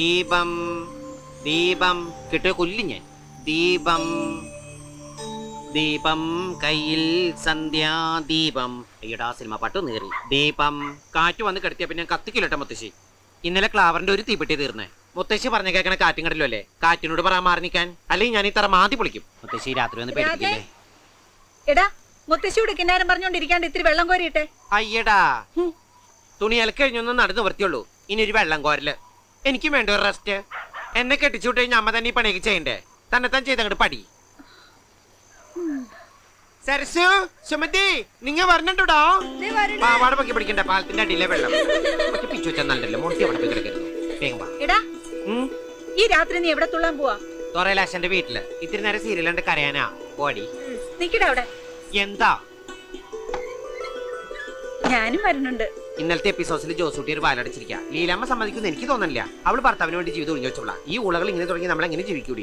ദീപം ദീപം കിട്ടിയ കൊല്ലി ഞാൻ. ദീപം ദീപം കയ്യിൽ സന്ധ്യാദീപം അയ്യടാ സിനിമ പാട്ട് നേറി ദീപം കാറ്റ് വന്ന് കിടത്തിയ പിന്നെ കത്തിക്കില്ലട്ടെ മുത്തശ്ശി. ഇന്നലെ ക്ലാവറിന്റെ ഒരു തീപ്പെട്ടി തീർന്നേ. മുത്തശ്ശി പറഞ്ഞ കേൾക്കണ കാറ്റും കടലും അല്ലേ? കാറ്റിനോട് പറയാൻ മാറി നിൽക്കാൻ. അല്ലെങ്കിൽ ഞാൻ ഈ തറ മാതി പൊളിക്കും. മുത്തശ്ശി രാത്രി വന്ന് പേടിക്കില്ലേ എടാ മുത്തശ്ശിയോട് കിന്നാരം പറഞ്ഞോണ്ടിരിക്കാണ്ട് ഇത്തിരി വെള്ളം കോരിയിട്ടെ. അയ്യടാ. തുണി അലക്കഴിഞ്ഞൊന്നും നടന്നു വൃത്തിയുള്ളൂ ഇനി ഒരു വെള്ളം കോരൽ. എനിക്കും വേണ്ട ഒരു റെസ്റ്റ് എന്നെ കെട്ടിച്ചു വിട്ട് കഴിഞ്ഞാൽ അമ്മ തന്നെ ഈ പണിയൊക്കെ ചെയ്യണ്ടേ? തന്നെ തന്നെത്താൻ ചെയ്തങ്ങോട്ട് പടി. സരസു സുമതി നിങ്ങ പറഞ്ഞിട്ടുണ്ടോ പാവാട പൊക്കി പിടിക്കണ്ട പാലത്തിന്റെ അടിയിലെ വെള്ളം. പിച്ചു വെച്ചാൽ നല്ലല്ലോ മുട്ടി അവിടെ പോയി കിടക്കരുത്. വേഗം വാ. എടാ ഉം. ഈ രാത്രി നീ എവിടെ തുള്ളാൻ പോവാ? തൊറയിലാശന്റെ വീട്ടിൽ. ഇത്തിരി നേരം സീരിയൽ കണ്ട് കരയാനാ. പോടി. നിക്കടാ അവിടെ. എന്താ? ഞാനും വരുന്നുണ്ട്. ഇന്നലത്തെ എപ്പിസോഡിൽ ജോസൂട്ടി ഒരു വാലടച്ചിരിക്കുക ലീലാമ്മ സമ്മതിക്കുന്നു എനിക്ക് തോന്നുന്നില്ല അവൾ ഭർത്താവിന് വേണ്ടി ജീവിതം ഒഴിഞ്ഞു വെച്ചോളാം ഈ ഉളകൾ ഇങ്ങനെ തുടങ്ങി നമ്മൾ എങ്ങനെ ജീവിക്കൂടി?